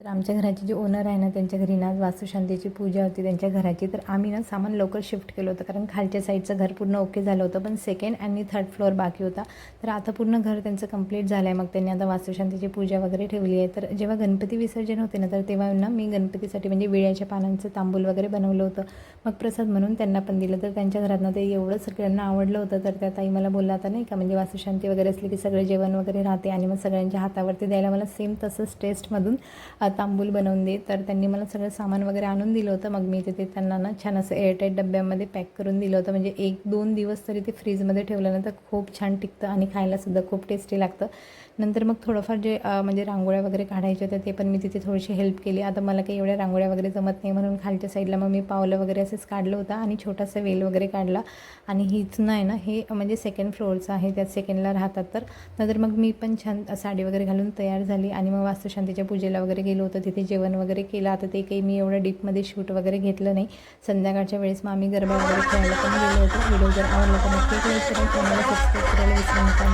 तर आमच्या घराचे जे ओनर आहे ना त्यांच्या घरी ना आज वास्तुशांतीची पूजा होती त्यांच्या घराची. तर आम्ही ना सामान लवकर शिफ्ट केलं होतं कारण खालच्या साईडचं घर पूर्ण ओके झालं होतं. पण सेकंड आणि थर्ड फ्लोअर बाकी होता. तर आता पूर्ण घर त्यांचं कंप्लीट झालं आहे मग त्यांनी आता वास्तुशांतीची पूजा वगैरे ठेवली आहे. तर जेव्हा गणपती विसर्जन होते ना तर तेव्हा ना मी गणपतीसाठी म्हणजे विड्याच्या पानांचं तांबूल वगैरे बनवलं होतं. मग प्रसाद म्हणून त्यांना पण दिलं. तर त्यांच्या घरातनं ते एवढं सगळ्यांना आवडलं होतं. तर त्या ताई मला बोलला आता नाही का म्हणजे वास्तुशांती वगैरे असली की सगळं जेवण वगैरे राहते आणि मग सगळ्यांच्या हातावरती द्यायला मला सेम तसंच टेस्टमधून तांबूल बनवून दे. तर त्यांनी मला सगळं सामान वगैरे आणून दिलं होतं. मग मी तिथे त्यांना ना छान असं एअरटाईट डब्यामध्ये पॅक करून दिलं होतं. म्हणजे एक दोन दिवस तरी ते फ्रीजमध्ये ठेवलं ना तर खूप छान टिकतं आणि खायलासुद्धा खूप टेस्टी लागतं. नंतर मग थोडंफार जे म्हणजे रांगोळ्या वगैरे काढायच्या होत्या ते पण मी तिथे थोडीशी हेल्प केली. आता मला काही एवढ्या रांगोळ्या वगैरे जमत नाही म्हणून खालच्या साईडला मग मी पावलं वगैरे असंच काढलं होतं आणि छोटासा वेल वगैरे काढला. आणि हीच नाही ना हे म्हणजे सेकंड फ्लोअरचं आहे. त्यात सेकंडला राहतात तर. नंतर मग मी पण छान साडी वगैरे घालून तयार झाली आणि मग वास्तुशांतीच्या पूजेला वगैरे गेली. गेलो होतो तिथे जेवण वगैरे केलं. आता ते काही मी एवढं डीपमध्ये शूट वगैरे घेतलं नाही. संध्याकाळच्या वेळेस मग आम्ही गरबा वगैरे खेळायला पण गेलो होतो. व्हिडिओ जर आवडला तर नक्की करा चॅनलला सबस्क्राईब करायला विसरू नका.